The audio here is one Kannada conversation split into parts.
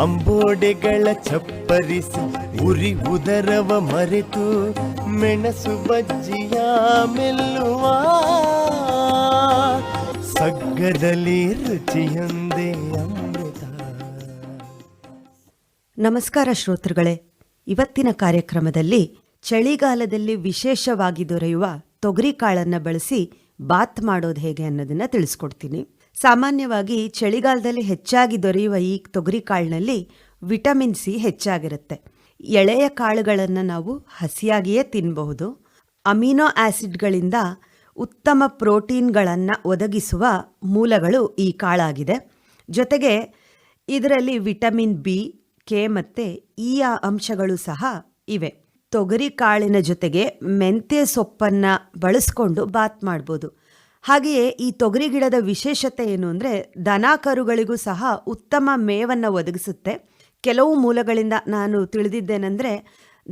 ಅಂಬೋಡೆಗಳ ಚಪ್ಪರಿಸಿ ಉರಿ ಉದರವ ಮರೆತು ಮೆಣಸು ಬಜ್ಜಿಯ ಮೆಲ್ಲುವ ಸಗ್ಗದಲ್ಲಿ ರುಚಿಯೊಂದೇ ಅಮೃತ. ನಮಸ್ಕಾರ ಶ್ರೋತೃಗಳೇ. ಇವತ್ತಿನ ಕಾರ್ಯಕ್ರಮದಲ್ಲಿ ಚಳಿಗಾಲದಲ್ಲಿ ವಿಶೇಷವಾಗಿ ದೊರೆಯುವ ತೊಗರಿ ಕಾಳನ್ನ ಬಳಸಿ ಬಾತ್ ಮಾಡೋದು ಹೇಗೆ ಅನ್ನೋದನ್ನು ತಿಳಿಸ್ಕೊಡ್ತೀನಿ. ಸಾಮಾನ್ಯವಾಗಿ ಚಳಿಗಾಲದಲ್ಲಿ ಹೆಚ್ಚಾಗಿ ದೊರೆಯುವ ಈ ತೊಗರಿ ಕಾಳಿನಲ್ಲಿ ವಿಟಮಿನ್ ಸಿ ಹೆಚ್ಚಾಗಿರುತ್ತೆ. ಎಳೆಯ ಕಾಳುಗಳನ್ನು ನಾವು ಹಸಿಯಾಗಿಯೇ ತಿನ್ನಬಹುದು ಅಮಿನೋ ಆಸಿಡ್ಗಳಿಂದ ಉತ್ತಮ ಪ್ರೋಟೀನ್ಗಳನ್ನು ಒದಗಿಸುವ ಮೂಲಗಳು ಈ ಕಾಳಾಗಿದೆ. ಜೊತೆಗೆ ಇದರಲ್ಲಿ ವಿಟಮಿನ್ ಬಿ, ಕೆ ಮತ್ತು ಇ ಅಂಶಗಳು ಸಹ ಇವೆ. ತೊಗರಿ ಕಾಳಿನ ಜೊತೆಗೆ ಮೆಂತ್ಯ ಸೊಪ್ಪನ್ನು ಬಳಸ್ಕೊಂಡು ಬಾತ್ ಮಾಡ್ಬೋದು. ಹಾಗೆಯೇ ಈ ತೊಗರಿ ಗಿಡದ ವಿಶೇಷತೆ ಏನು ಅಂದರೆ ದನ ಕರುಗಳಿಗೂ ಸಹ ಉತ್ತಮ ಮೇವನ್ನು ಒದಗಿಸುತ್ತೆ. ಕೆಲವು ಮೂಲಗಳಿಂದ ನಾನು ತಿಳಿದಿದ್ದೇನೆಂದರೆ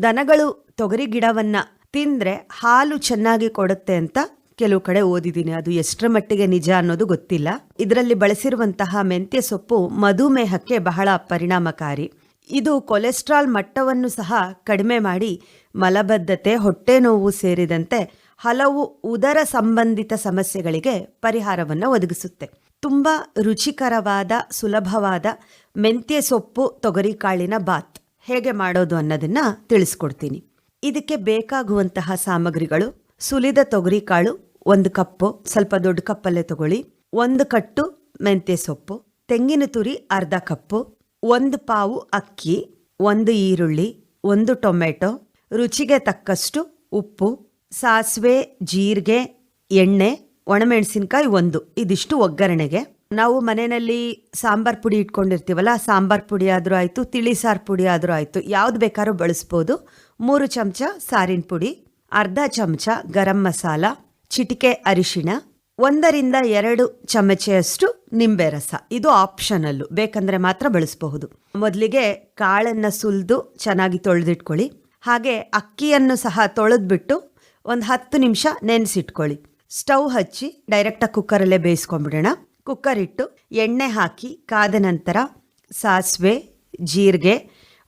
ದನಗಳು ತೊಗರಿ ಗಿಡವನ್ನು ತಿಂದರೆ ಹಾಲು ಚೆನ್ನಾಗಿ ಕೊಡುತ್ತೆ ಅಂತ ಕೆಲವು ಕಡೆ ಓದಿದ್ದೀನಿ. ಅದು ಎಷ್ಟರ ಮಟ್ಟಿಗೆ ನಿಜ ಅನ್ನೋದು ಗೊತ್ತಿಲ್ಲ. ಇದರಲ್ಲಿ ಬಳಸಿರುವಂತಹ ಮೆಂತ್ಯ ಸೊಪ್ಪು ಮಧುಮೇಹಕ್ಕೆ ಬಹಳ ಪರಿಣಾಮಕಾರಿ. ಇದು ಕೊಲೆಸ್ಟ್ರಾಲ್ ಮಟ್ಟವನ್ನು ಸಹ ಕಡಿಮೆ ಮಾಡಿ ಮಲಬದ್ಧತೆ, ಹೊಟ್ಟೆ ನೋವು ಸೇರಿದಂತೆ ಹಲವು ಉದರ ಸಂಬಂಧಿತ ಸಮಸ್ಯೆಗಳಿಗೆ ಪರಿಹಾರವನ್ನು ಒದಗಿಸುತ್ತೆ. ತುಂಬ ರುಚಿಕರವಾದ, ಸುಲಭವಾದ ಮೆಂತ್ಯ ಸೊಪ್ಪು ತೊಗರಿಕಾಳಿನ ಬಾತ್. ಹೇಗೆ ಮಾಡೋದು ಅನ್ನೋದನ್ನು ತಿಳಿಸ್ಕೊಡ್ತೀನಿ. ಇದಕ್ಕೆ ಬೇಕಾಗುವಂತಹ ಸಾಮಗ್ರಿಗಳು, ಸುಲಿದ ತೊಗರಿಕಾಳು ಒಂದು ಕಪ್ಪು, ಸ್ವಲ್ಪ ದೊಡ್ಡ ಕಪ್ಪಲ್ಲೇ ತಗೊಳ್ಳಿ. ಒಂದು ಕಟ್ಟು ಮೆಂತ್ಯ ಸೊಪ್ಪು, ತೆಂಗಿನ ತುರಿ ಅರ್ಧ ಕಪ್ಪು, ಒಂದು ಪಾವು ಅಕ್ಕಿ, ಒಂದು ಈರುಳ್ಳಿ, ಒಂದು ಟೊಮೆಟೊ, ರುಚಿಗೆ ತಕ್ಕಷ್ಟು ಉಪ್ಪು ಸಾಸಿವೆ, ಜೀರಿಗೆ, ಎಣ್ಣೆ, ಒಣಮೆಣಸಿನ್ಕಾಯಿ ಒಂದು. ಇದಿಷ್ಟು ಒಗ್ಗರಣೆಗೆ. ನಾವು ಮನೆಯಲ್ಲಿ ಸಾಂಬಾರ್ ಪುಡಿ ಇಟ್ಕೊಂಡಿರ್ತೀವಲ್ಲ ಸಾಂಬಾರ್ ಪುಡಿ ಆದರೂ ಆಯಿತು, ತಿಳಿ ಸಾರು ಪುಡಿ ಆದರೂ ಆಯಿತು, ಯಾವ್ದು ಬೇಕಾದ್ರೂ ಬಳಸ್ಬೋದು. ಮೂರು ಚಮಚ ಸಾರಿನ ಪುಡಿ, ಅರ್ಧ ಚಮಚ ಗರಂ ಮಸಾಲ, ಚಿಟಿಕೆ ಅರಿಶಿಣ, ಒಂದರಿಂದ ಎರಡು ಚಮಚೆಯಷ್ಟು ನಿಂಬೆ ರಸ. ಇದು ಆಪ್ಷನಲ್ಲು, ಬೇಕಂದ್ರೆ ಮಾತ್ರ ಬಳಸಬಹುದು. ಮೊದಲಿಗೆ ಕಾಳನ್ನು ಸುಲಿದು ಚೆನ್ನಾಗಿ ತೊಳೆದಿಟ್ಕೊಳ್ಳಿ. ಹಾಗೆ ಅಕ್ಕಿಯನ್ನು ಸಹ ತೊಳೆದ್ಬಿಟ್ಟು ಒಂದು ಹತ್ತು ನಿಮಿಷ ನೆನೆಸಿಟ್ಕೊಳ್ಳಿ. ಸ್ಟವ್ ಹಚ್ಚಿ ಡೈರೆಕ್ಟಾಗಿ ಕುಕ್ಕರಲ್ಲೇ ಬೇಯಿಸ್ಕೊಂಡ್ಬಿಡೋಣ. ಕುಕ್ಕರ್ ಇಟ್ಟು ಎಣ್ಣೆ ಹಾಕಿ ಕಾದ ನಂತರ ಸಾಸಿವೆ, ಜೀರಿಗೆ,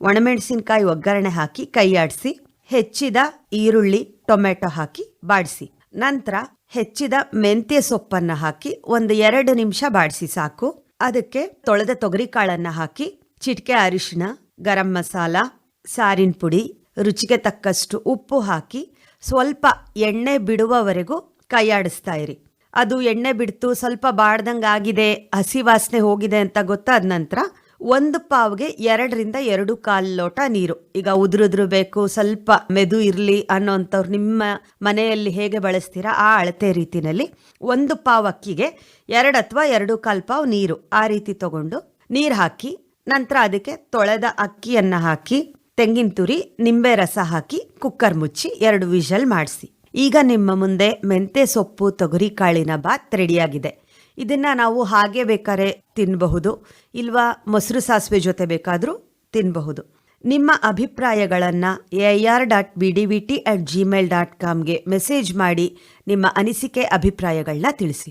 ಒಣಮೆಣಸಿನ್ಕಾಯಿ ಒಗ್ಗರಣೆ ಹಾಕಿ ಕೈಯಾಡಿಸಿ, ಹೆಚ್ಚಿದ ಈರುಳ್ಳಿ ಟೊಮೆಟೊ ಹಾಕಿ ಬಾಡಿಸಿ. ನಂತರ ಹೆಚ್ಚಿದ ಮೆಂತ್ಯ ಸೊಪ್ಪನ್ನು ಹಾಕಿ ಒಂದು ಎರಡು ನಿಮಿಷ ಬಾಡಿಸಿ ಸಾಕು. ಅದಕ್ಕೆ ತೊಳೆದ ತೊಗರಿ ಕಾಳನ್ನು ಹಾಕಿ, ಚಿಟಿಕೆ ಅರಿಶಿಣ, ಗರಂ ಮಸಾಲ, ಸಾರಿನ ಪುಡಿ, ರುಚಿಗೆ ತಕ್ಕಷ್ಟು ಉಪ್ಪು ಹಾಕಿ ಸ್ವಲ್ಪ ಎಣ್ಣೆ ಬಿಡುವವರೆಗೂ ಕೈಯಾಡಿಸ್ತಾ ಇರಿ. ಅದು ಎಣ್ಣೆ ಬಿಡ್ತು, ಸ್ವಲ್ಪ ಬಾಡ್ದಂಗೆ ಆಗಿದೆ, ಹಸಿ ವಾಸನೆ ಹೋಗಿದೆ ಅಂತ ಗೊತ್ತಾದ ನಂತರ ಒಂದು ಪಾವ್ಗೆ ಎರಡರಿಂದ ಎರಡು ಕಾಲು ಲೋಟ ನೀರು. ಈಗ ಉದುರುದ್ರು ಬೇಕು, ಸ್ವಲ್ಪ ಮೆದು ಇರಲಿ ಅನ್ನೋಂಥವ್ರು ನಿಮ್ಮ ಮನೆಯಲ್ಲಿ ಹೇಗೆ ಬಳಸ್ತೀರಾ ಆ ಅಳತೆ ರೀತಿನಲ್ಲಿ ಒಂದು ಪಾವ್ ಅಕ್ಕಿಗೆ ಎರಡು ಅಥವಾ ಎರಡು ಕಾಲು ಪಾವ್ ನೀರು. ಆ ರೀತಿ ತಗೊಂಡು ನೀರು ಹಾಕಿ, ನಂತರ ಅದಕ್ಕೆ ತೊಳೆದ ಅಕ್ಕಿಯನ್ನು ಹಾಕಿ ತೆಂಗಿನ ತುರಿ, ನಿಂಬೆ ರಸ ಹಾಕಿ ಕುಕ್ಕರ್ ಮುಚ್ಚಿ ಎರಡು ವಿಷಲ್ ಮಾಡಿಸಿ. ಈಗ ನಿಮ್ಮ ಮುಂದೆ ಮೆಂತೆ ಸೊಪ್ಪು, ತೊಗರಿ ಕಾಳಿನ ಬಾತ್ ರೆಡಿಯಾಗಿದೆ. ಇದನ್ನು ನಾವು ಹಾಗೆ ಬೇಕಾದ್ರೆ ತಿನ್ನಬಹುದು ಇಲ್ವಾ ಮೊಸರು ಸಾಸಿವೆ ಜೊತೆ ಬೇಕಾದರೂ ತಿನ್ನಬಹುದು ನಿಮ್ಮ ಅಭಿಪ್ರಾಯಗಳನ್ನು A R dot B D V T at Gmail dot ಕಾಮ್ಗೆ message ಮಾಡಿ, ನಿಮ್ಮ ಅನಿಸಿಕೆ ಅಭಿಪ್ರಾಯಗಳನ್ನ ತಿಳಿಸಿ.